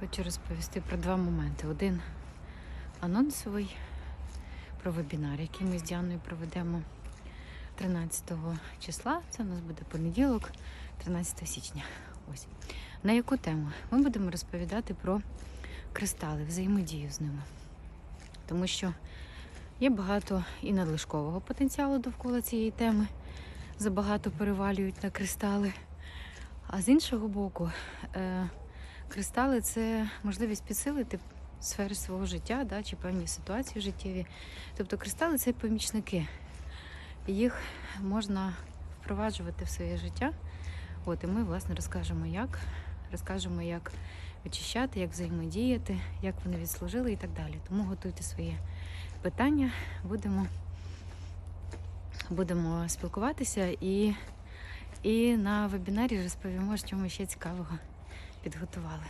Хочу розповісти про два моменти. Один анонсовий про вебінар, який ми з Діаною проведемо 13 числа. Це у нас буде понеділок, 13 січня. Ось. На яку тему? Ми будемо розповідати про кристали, взаємодію з ними. Тому що є багато і надлишкового потенціалу довкола цієї теми. Забагато перевалюють на кристали. А з іншого боку, е, кристали це можливість підсилити сфери свого життя да, чи певні ситуації життєві. Тобто кристали це помічники. Їх можна впроваджувати в своє життя. От, і ми, власне, розкажемо, як. Розкажемо, як очищати, як взаємодіяти, як вони відслужили і так далі. Тому готуйте свої питання, будемо, будемо спілкуватися і, і на вебінарі розповімо, що ми ще цікавого підготували.